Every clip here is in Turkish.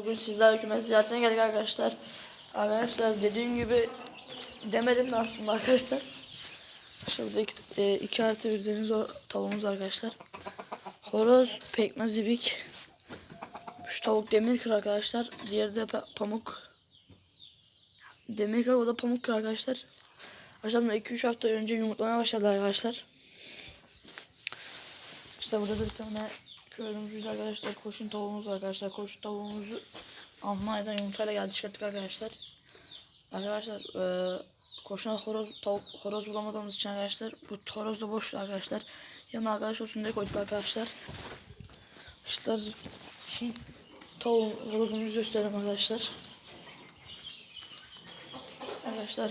Bugün sizlerle kümes ziyaretine geldik arkadaşlar. Arkadaşlar dediğim gibi demedim de aslında arkadaşlar. İşte burada iki, e, iki artı bir deniz tavuğumuz arkadaşlar. Horoz, pekmez ibik. Şu tavuk demir kır arkadaşlar. Diğeri de pa- pamuk. Demir kır o da pamuk kır arkadaşlar. Bunlar 2-3 hafta önce yumurtlamaya başladılar arkadaşlar. İşte burada da bir tane köylümüzde arkadaşlar koşun tavuğumuz arkadaşlar. Koşun tavuğumuzu Almanya'dan yumurtayla geldi çıkarttık arkadaşlar. Arkadaşlar eee koşuna horoz, tavuk, horoz bulamadığımız için arkadaşlar bu horoz da boştu arkadaşlar. Yanına arkadaş olsun diye koyduk arkadaşlar. İşte şimdi tavuğun horozumuzu gösterelim arkadaşlar. Arkadaşlar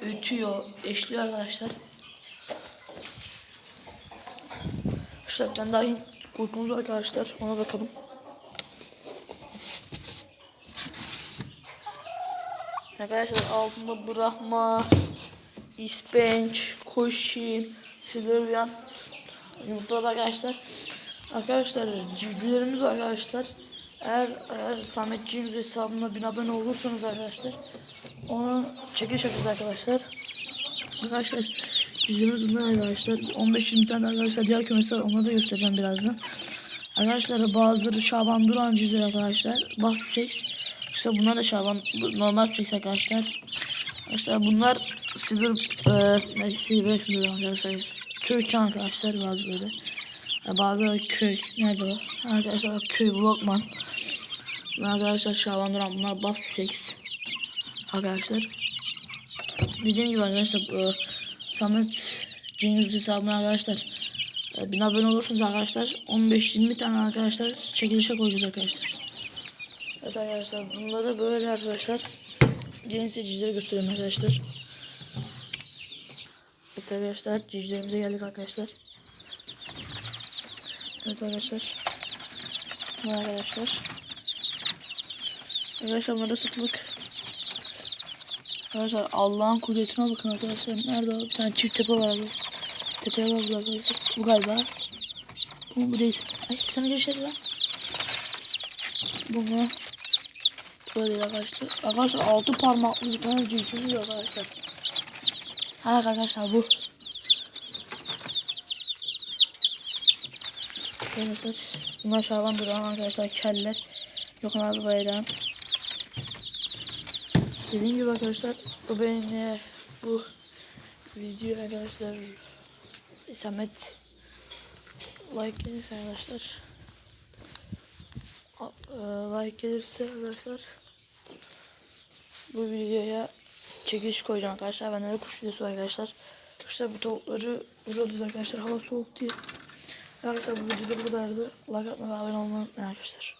ötüyor, eşliyor arkadaşlar. İşte bir tane daha kurtumuz arkadaşlar. Ona bakalım. Arkadaşlar altında Brahma, İspenç, Koşin, Silvervian yumurtladı arkadaşlar. Arkadaşlar civcivlerimiz var arkadaşlar. Eğer, eğer Sametciğimiz hesabına bin abone olursanız arkadaşlar ona çekiliş yapacağız arkadaşlar. Arkadaşlar civcivlerimiz bunlar arkadaşlar. 15-20 tane arkadaşlar diğer kümesi var. Onları da göstereceğim birazdan. Arkadaşlar bazıları Şaban Duran civcivler arkadaşlar. Bahsu Seks. İşte bunlar da Şaban normal seks arkadaşlar. Arkadaşlar bunlar silver e, silver diyorum arkadaşlar. Türkçe arkadaşlar bazıları. E, bazıları köy. Nerede o? Arkadaşlar köy Vlogman. Bunlar arkadaşlar Şaban Duran bunlar Bahsu Seks. Arkadaşlar. Dediğim gibi arkadaşlar e, Samet Cengiz hesabına arkadaşlar e, bin abone olursunuz arkadaşlar 15-20 tane arkadaşlar çekilişe koyacağız arkadaşlar. Evet arkadaşlar bunları böyle arkadaşlar yeni cicileri göstereyim arkadaşlar. Evet arkadaşlar cicilerimize geldik arkadaşlar. Evet arkadaşlar. Bu arkadaşlar. Arkadaşlar bunlar da satılık. Arkadaşlar Allah'ın kudretine bakın arkadaşlar. Nerede o? Bir tane çift tepe var. abi. Tepeye bak arkadaşlar. Bu galiba. Bu bu değil. Ay sana geçer lan. Bu mu? Böyle arkadaşlar. Arkadaşlar altı parmaklı bir tane civcivimiz arkadaşlar. Ha arkadaşlar bu. Arkadaşlar bunlar şaban duran arkadaşlar keller. Yok abi bayram. Dediğim gibi arkadaşlar bu beğeni bu video arkadaşlar Samet like gelirse arkadaşlar e, like gelirse arkadaşlar bu videoya çekiş koyacağım arkadaşlar. Bende de kuş videosu var arkadaşlar. İşte bu tavukları vuracağız arkadaşlar. Hava soğuk diye. Arkadaşlar bu videoda bu kadardı. Like atmayı abone olmayı unutmayın arkadaşlar.